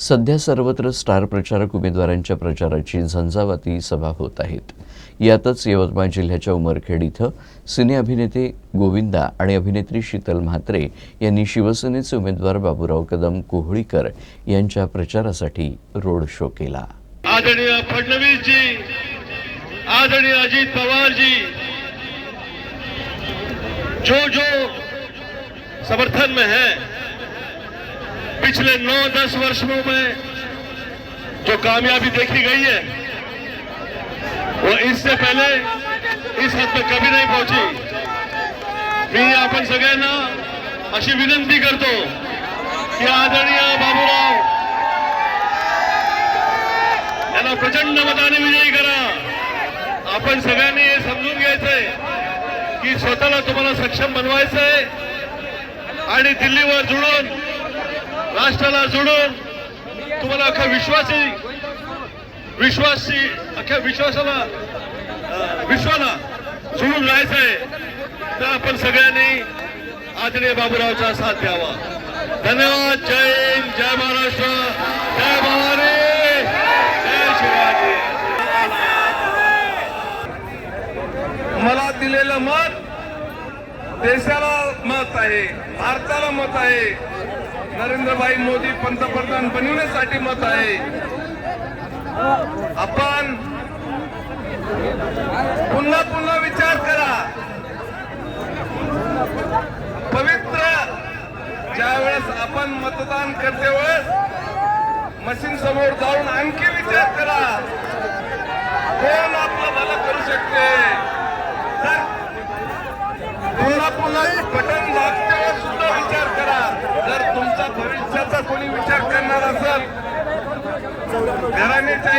सध्या सर्वत्र स्टार प्रचारक उमेदवारांच्या प्रचाराची झंझावाती सभा होत आहेत. यातच यवतमाळ जिल्ह्याच्या उमरखेड इथं सिने अभिनेते गोविंदा आणि अभिनेत्री शीतल म्हात्रे यांनी शिवसेनेचे उमेदवार बाबूराव कदम कोहळीकर यांच्या प्रचारासाठी रोड शो केला. आदरणीय फडणवीसजी आदरणीय अजित पवारजी जो जो समर्थन में है पिछले नौ दस वर्षों में जो कामयाबी देखी गई है वो इससे पहले इस हद तक कभी नहीं पहुंची। मी आपण सगळ्यांना अशी विनंती करतो की आदरणीय बाबूराव यांना प्रचंड मताने विजयी करा। आपण सगळ्यांनी हे समजून घ्यायचंय की स्वतःला तुम्हाला सक्षम बनवायचंय आणि दिल्लीवर जुळून राष्ट्राला जुळून तुम्हाला अख्खा विश्वासी विश्वासी अख्ख्या विश्वासाला विश्वाला विश्वाला जुळून आहे तर आपण सगळ्यांनी आदरणीय बाबूरावचा साथ द्यावा. धन्यवाद. जय हिंद जय महाराष्ट्र जय भवानी जय शिवाजी. मला दिलेलं मत देशाला मत आहे भारताला मत आहे. नरेंद्रभाई मोदी पंतप्रधान बनवण्यासाठी मत आहे. आपण पुन्हा पुन्हा विचार करा. पवित्र ज्यावेळेस आपण मतदान करते वेळेस मशीन समोर जाऊन आणखी विचार करा. कोण कोणी विचार करणार असेल? घराण्याच्या